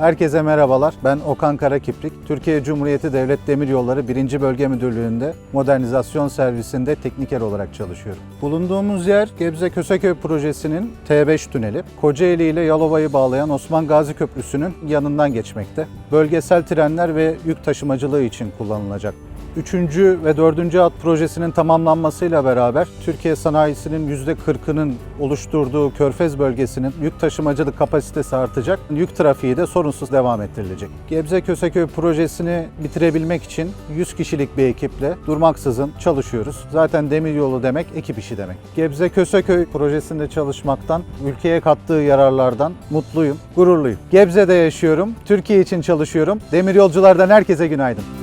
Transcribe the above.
Herkese merhabalar. Ben Okan Karakiprik. Türkiye Cumhuriyeti Devlet Demiryolları 1. Bölge Müdürlüğü'nde modernizasyon servisinde tekniker olarak çalışıyorum. Bulunduğumuz yer Gebze Köseköy projesinin T5 tüneli. Kocaeli ile Yalova'yı bağlayan Osman Gazi Köprüsü'nün yanından geçmekte. Bölgesel trenler ve yük taşımacılığı için kullanılacak. Üçüncü ve dördüncü hat projesinin tamamlanmasıyla beraber Türkiye sanayisinin %40'ının oluşturduğu Körfez bölgesinin yük taşımacılık kapasitesi artacak. Yük trafiği de sorunsuz devam ettirilecek. Gebze Köseköy projesini bitirebilmek için 100 kişilik bir ekiple durmaksızın çalışıyoruz. Zaten demiryolu demek ekip işi demek. Gebze Köseköy projesinde çalışmaktan, ülkeye kattığı yararlardan mutluyum, gururluyum. Gebze'de yaşıyorum, Türkiye için çalışıyorum. Demiryolculardan herkese günaydın.